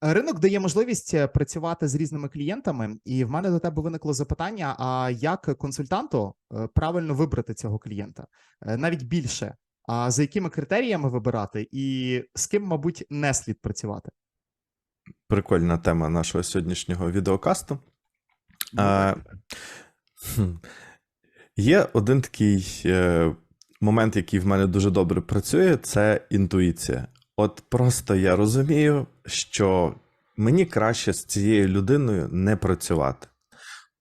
Ринок дає можливість е, працювати з різними клієнтами, і в мене до тебе виникло запитання: а як консультанту е, правильно вибрати цього клієнта? Е, Навіть більше. А за якими критеріями вибирати, і з ким, мабуть, не слід працювати? Прикольна тема нашого сьогоднішнього відеокасту. Е. Є один такий момент, який в мене дуже добре працює, це інтуїція. От просто я розумію, що мені краще з цією людиною не працювати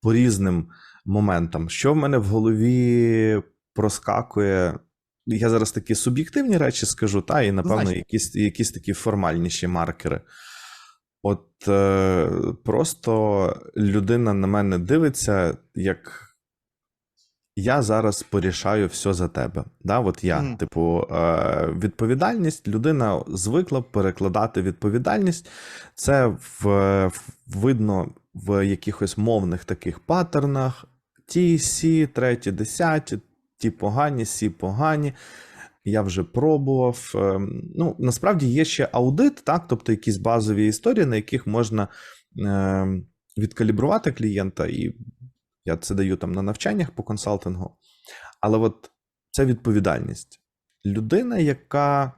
по різним моментам. Що в мене в голові проскакує. Я зараз такі суб'єктивні речі скажу, та і напевно якісь, якісь такі формальніші маркери. От е, просто людина на мене дивиться, як я зараз порішаю все за тебе. Да? От я, Мгм. типу, е, відповідальність, людина звикла перекладати відповідальність. Це в, видно в якихось мовних таких паттернах. Ті, сі, треті, десяті, ті погані, сі погані. Я вже пробував. Ем, Ну, насправді є ще аудит, так, тобто якісь базові історії, на яких можна ем, відкалібрувати клієнта, і я це даю там на навчаннях по консалтингу. Але от це відповідальність. Людина, яка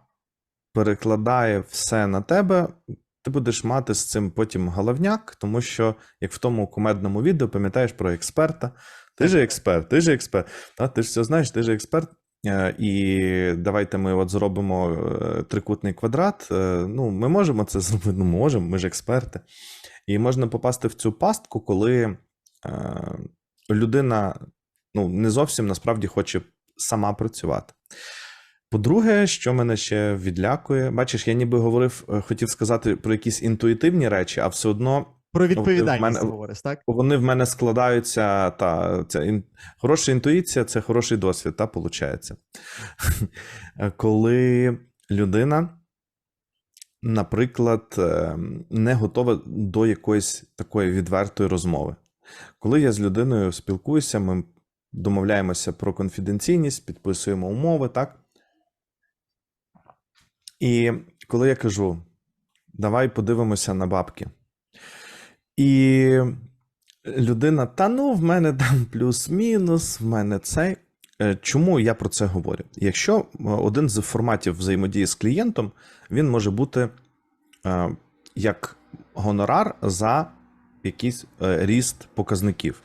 перекладає все на тебе, ти будеш мати з цим потім головняк, тому що, як в тому кумедному відео, пам'ятаєш про експерта. Ти же експерт, ти же експерт. Та, ти ж все знаєш, ти же експерт. Е, І давайте ми от зробимо е, трикутний квадрат. Е, Ну, ми можемо це зробити, ну можемо, ми ж експерти. І можна попасти в цю пастку, коли людина ну, не зовсім насправді хоче сама працювати. По-друге, що мене ще відлякує, бачиш, я ніби говорив, е, хотів сказати про якісь інтуїтивні речі, а все одно Про в відповідальність мене- говориш, так? вони в мене складаються. Та ця ін... хороша інтуїція це хороший досвід, та виходить. Коли людина, наприклад, е, не готова до якоїсь такої відвертої розмови. Коли я з людиною спілкуюся, ми домовляємося про конфіденційність, підписуємо умови, так? І коли я кажу, давай подивимося на бабки. І людина, та ну, в мене там плюс-мінус, в мене цей. Е, Чому я про це говорю? Якщо е, один з форматів взаємодії з клієнтом, він може бути е, як гонорар за якийсь е, ріст показників.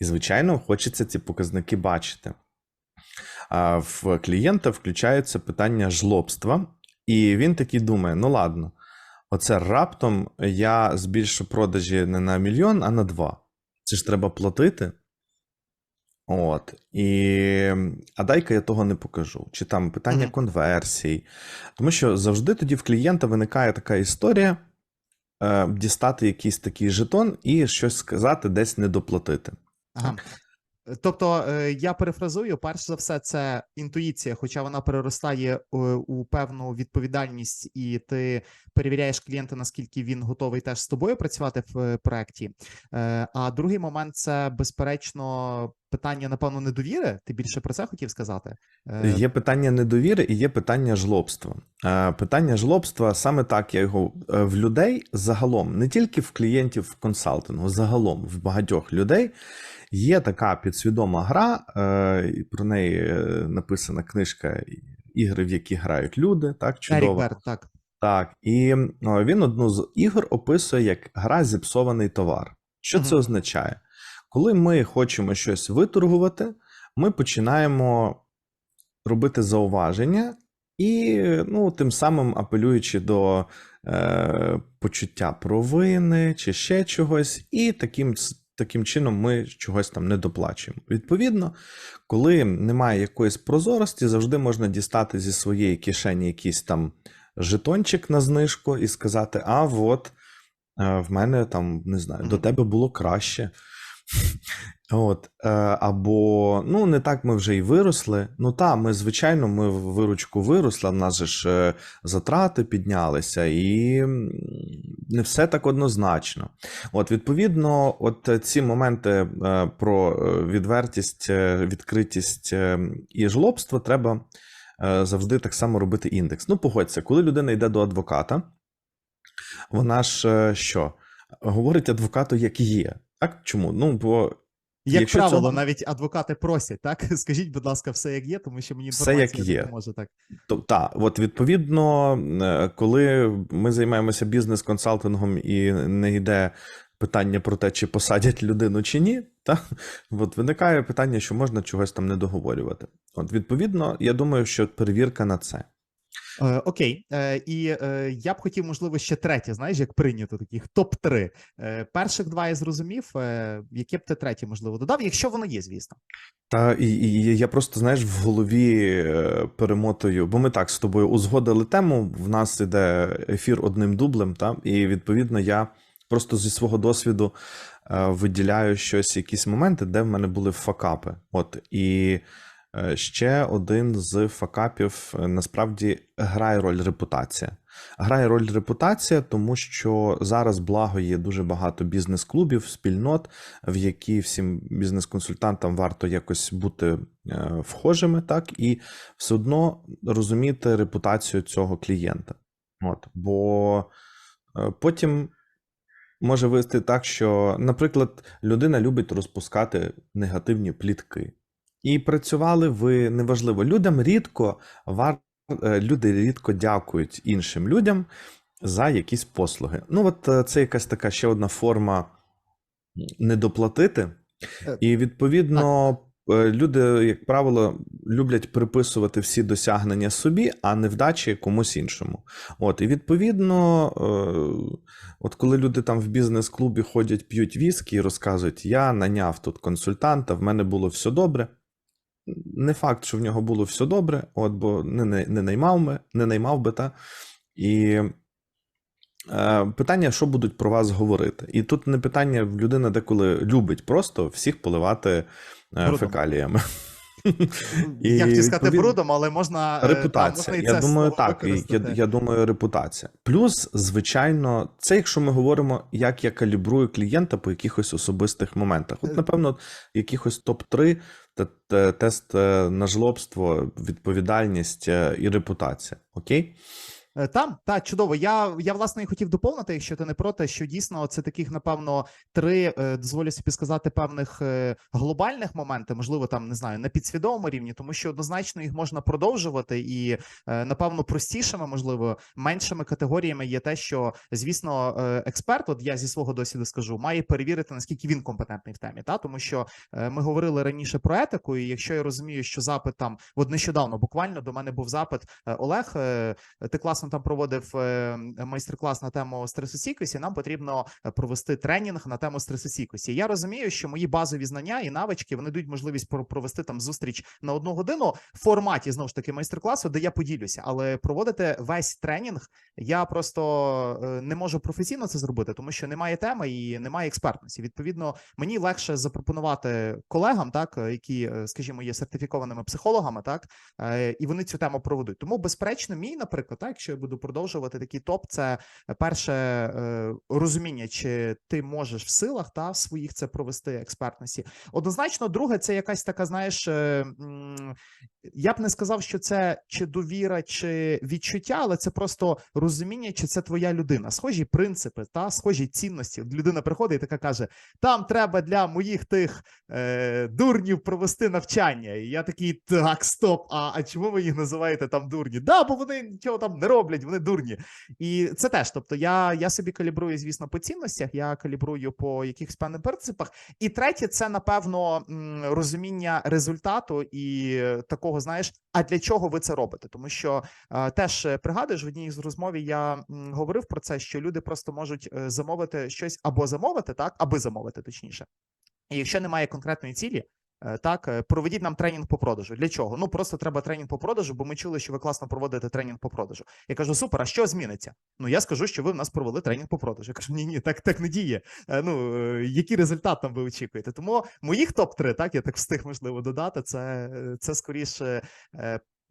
І, звичайно, хочеться ці показники бачити. А в клієнта включається питання жлобства, і він такий думає: ну ладно, оце раптом я збільшу продажі не на мільйон, а на два. Це ж треба платити. От. І... А дай-ка я того не покажу. Чи там питання конверсій. Тому що завжди тоді в клієнта виникає така історія дістати якийсь такий жетон і щось сказати, десь не доплатити. Ага. Тобто, е, я перефразую, перш за все, це інтуїція, хоча вона переростає е, у певну відповідальність, і ти перевіряєш клієнта, наскільки він готовий теж з тобою працювати в е, проекті. Е, А другий момент це безперечно питання, напевно, недовіри. Ти більше про це хотів сказати? Е, Є питання недовіри і є питання жлобства. Е, Питання жлобства саме так я його е, в людей загалом, не тільки в клієнтів в консалтингу, загалом в багатьох людей є така підсвідома гра. Про неї написана книжка ігри, в які грають люди. Так, чудово. Так. Так, і він одну з ігор описує як гра зіпсований товар. Що це означає? Коли ми хочемо щось виторгувати, ми починаємо робити зауваження і ну, тим самим апелюючи до е, почуття провини чи ще чогось, і таким, таким чином ми чогось там не доплачуємо. Відповідно, коли немає якоїсь прозорості, завжди можна дістати зі своєї кишені якийсь там жетончик на знижку і сказати: а от е, в мене там не знаю, до тебе було краще. От, е, або ну не так ми вже й виросли. Ну та, ми, звичайно, ми в виручку виросли, в нас же ж е, затрати піднялися, і не все так однозначно. От, відповідно, от е, ці моменти про відвертість, відкритість і жлобство треба завжди так само робити індекс. Ну, погодься, коли людина йде до адвоката, вона ж що? Говорить адвокату, як є. Так? Чому? Ну, бо Як Якщо правило, цього- навіть адвокати просять, так? Скажіть, будь ласка, все як є, тому що мені Все як є. допоможе так. То, та, от відповідно, е, коли ми займаємося бізнес-консалтингом і не йде питання про те, чи посадять людину чи ні, та, от виникає питання, що можна чогось там не договорювати. От, відповідно, я думаю, що перевірка на це. Е, окей, е, і е, я б хотів, можливо, ще третє, знаєш, як прийнято, таких топ-3. Е, перших два я зрозумів. Яке б ти третє, можливо, додав, якщо воно є, звісно. Та і, і я просто знаєш в голові перемотую, бо ми так з тобою узгодили тему. В нас іде ефір одним дублем, та і відповідно я просто зі свого досвіду виділяю щось, якісь моменти, де в мене були факапи. От і ще один з факапів е, насправді грає роль репутація. Грає роль репутація, тому що зараз благо є дуже багато бізнес-клубів, спільнот, в які всім бізнес-консультантам варто якось бути е, вхожими, так і все одно розуміти репутацію цього клієнта. От, бо е, потім може вийти так, що, наприклад, людина любить розпускати негативні плітки. І працювали ви неважливо. Людям рідко вар... е, люди рідко дякують іншим людям за якісь послуги. Ну, от е, це якась така ще одна форма недоплатити. Е, І відповідно, люди, як правило, люблять приписувати всі досягнення собі, а невдачі комусь іншому. От, і відповідно, от коли люди там в бізнес-клубі ходять, п'ють віскі і розказують: я наняв тут консультанта, в мене було все добре. Не факт, що в нього було все добре, от, бо не, не, не наймав би, не наймав би та. І Е, Питання, що будуть про вас говорити. І тут не питання, людина деколи любить просто всіх поливати е, фекаліями. І, я хотів сказати брудом, але можна е, та, Репутація. можна і Я думаю, так. Я, я думаю, репутація. Плюс, звичайно, це якщо ми говоримо, як я калібрую клієнта по якихось особистих моментах. Е. От, напевно, якихось топ-3 та- та- тест е, на жлобство, відповідальність е, і репутація. Окей? Е, Там, та чудово. Я, я власне і хотів доповнити, якщо ти не проти, що дійсно це таких, напевно, три, е, дозволю собі сказати, певних е, глобальних моменти, можливо, там не знаю, на підсвідомому рівні, тому що однозначно їх можна продовжувати, і напевно простішими, можливо, меншими категоріями є те, що звісно, експерт, от я зі свого досвіду скажу, має перевірити наскільки він компетентний в темі. Та тому що ми говорили раніше про етику, і якщо я розумію, що запит там, от нещодавно буквально до мене був запит Олег. ти класно там проводив е, майстер-клас на тему стресостійкості. Нам потрібно е, провести тренінг на тему стресостійкості. Я розумію, що мої базові знання і навички вони дають можливість про- провести там зустріч на одну годину в форматі знову ж таки майстер-класу, де я поділюся, але проводити весь тренінг я просто е, не можу професійно це зробити, тому що немає теми і немає експертності. Відповідно, мені легше запропонувати колегам, так які, скажімо, є сертифікованими психологами, так і вони цю тему проведуть. Тому, безперечно, мій, наприклад, так, якщо я буду продовжувати такий топ, це е, перше е, розуміння, чи ти можеш в силах та в своїх це провести експертності. Однозначно, друге, це якась така, знаєш, е, я б не сказав, що це чи довіра, чи відчуття, але це просто розуміння, чи це твоя людина. Схожі принципи, та схожі цінності. Людина приходить і така каже: там треба для моїх тих е, дурнів провести навчання. І я такий, так, стоп. А, а чому ви їх називаєте там дурні? Да, бо вони нічого там не роблять, вони дурні. І це теж. Тобто, я, я собі калібрую, звісно, по цінностях, я калібрую по якихось певних принципах. І третє, це напевно розуміння результату і такого, знаєш, а для чого ви це робите? Тому що теж е, пригадуєш в одній з розмові я говорив про це, що люди просто можуть е, замовити щось або замовити, так, аби замовити, точніше. І якщо немає конкретної цілі, так е, проведіть нам тренінг по продажу. Для чого? Ну просто треба тренінг по продажу, бо ми чули, що ви класно проводите тренінг по продажу. Я кажу, супер, а що зміниться? Ну я скажу, що ви в нас провели тренінг по продажу. Я кажу, ні, ні, так так не діє. Е, Ну е, який результат там ви очікуєте? Тому моїх топ 3 так я так встиг можливо додати. Це, е, це скоріше.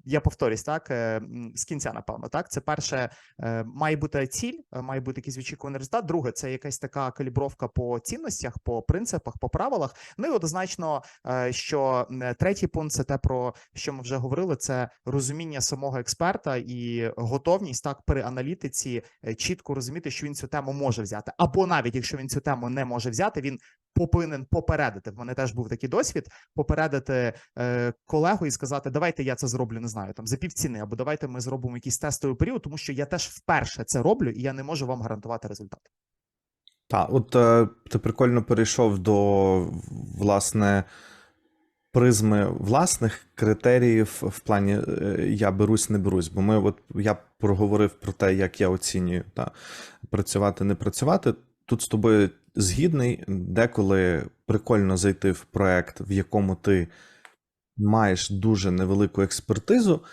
Я повторюсь, так е, з кінця, напевно, так. Це перше, е, має бути ціль, е, має бути якийсь очікуваний результат. Друге, це якась така калібровка по цінностях, по принципах, по правилах. Ну і однозначно, що третій пункт це те, про що ми вже говорили. Це розуміння самого експерта і готовність так при аналітиці чітко розуміти, що він цю тему може взяти, або навіть якщо він цю тему не може взяти, він повинен попередити. В мене теж був такий досвід попередити е, колегу і сказати: Давайте я це зроблю, не знаю, там за півціни, або давайте ми зробимо якийсь тестовий період, тому що я теж вперше це роблю, і я не можу вам гарантувати результат. Так, от е, ти прикольно перейшов до власне призми власних критеріїв в плані е, я берусь, не берусь. Бо ми, от я проговорив про те, як я оцінюю та працювати, не працювати. Тут з тобою згідний, деколи прикольно зайти в проект, в якому ти маєш дуже невелику експертизу,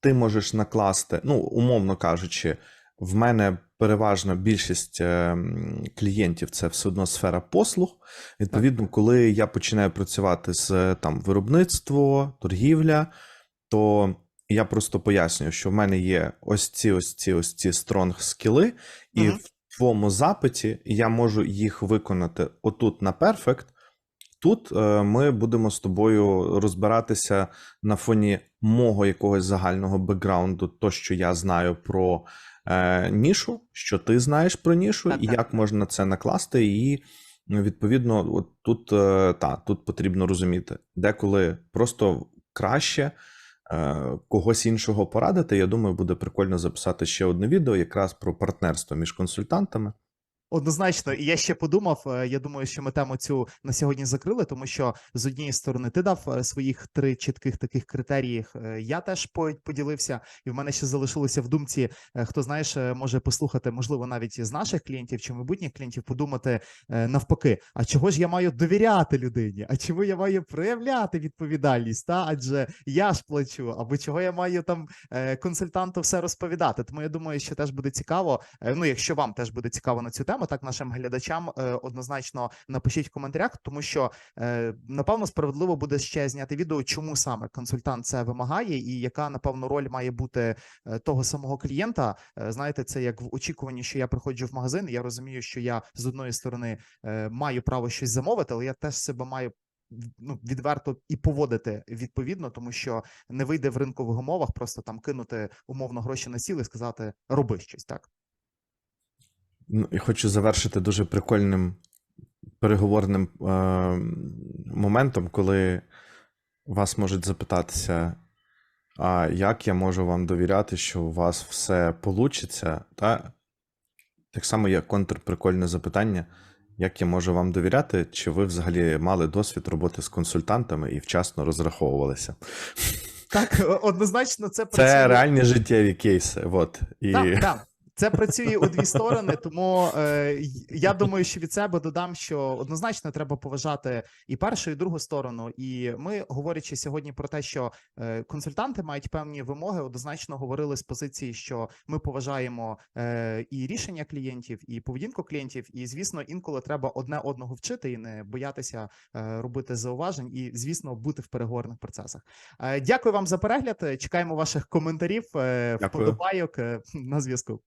ти можеш накласти, ну, умовно кажучи, в мене переважно більшість е, клієнтів це все одно сфера послуг. Відповідно, коли я починаю працювати з е, там виробництво, торгівля, то я просто пояснюю, що в мене є ось ці, ось ці, ось ці стронг скіли, і Мгм. в твоєму запиті я можу їх виконати отут на перфект. Тут е, ми будемо з тобою розбиратися на фоні мого якогось загального бекграунду, то, що я знаю про е, нішу, що ти знаєш про нішу, Так, і так. як можна це накласти. І відповідно, от тут, е, та, тут потрібно розуміти, деколи просто краще когось іншого порадити. Я думаю, буде прикольно записати ще одне відео якраз про партнерство між консультантами. Однозначно, і я ще подумав. е, Я думаю, що ми тему цю на сьогодні закрили, тому що з однієї сторони ти дав е, своїх три чітких таких критеріїв. е, Я теж по- поділився, і в мене ще залишилося в думці. Хто знаєш, може послухати, можливо, навіть з наших клієнтів чи майбутніх клієнтів, подумати навпаки: а чого ж я маю довіряти людині? А чому я маю проявляти відповідальність? Та адже я ж плачу, або чого я маю там консультанту все розповідати? Тому я думаю, що теж буде цікаво. Ну, якщо вам теж буде цікаво на цю тему, так нашим глядачам е, однозначно напишіть в коментарях, тому що е, напевно справедливо буде ще зняти відео, чому саме консультант це вимагає, і яка напевно роль має бути е, того самого клієнта. Знаєте, це як в очікуванні, що я приходжу в магазин. і Я розумію, що я з одної сторони маю право щось замовити, але я теж себе маю. Ну, відверто і поводити відповідно, тому що не вийде в ринкових умовах просто там кинути умовно гроші на сіл і сказати роби щось так. Ну, і хочу завершити дуже прикольним переговорним е, моментом, коли вас можуть запитатися, а як я можу вам довіряти, що у вас все получиться? Та так само є контрприкольне запитання. Як я можу вам довіряти, чи ви взагалі мали досвід роботи з консультантами і вчасно розраховувалися? Так, однозначно, це працює. Це реальні життєві кейси. От. І... Так, так. Це працює у дві сторони, тому е, я думаю, що від себе додам, що однозначно треба поважати і першу, і другу сторону. І ми, говорячи сьогодні про те, що е, консультанти мають певні вимоги, однозначно говорили з позиції, що ми поважаємо е, і рішення клієнтів, і поведінку клієнтів. І звісно, інколи треба одне одного вчити і не боятися е, робити зауважень, і звісно, бути в переговорних процесах. Е, дякую вам за перегляд. Чекаємо ваших коментарів, е, вподобайок е, на зв'язку.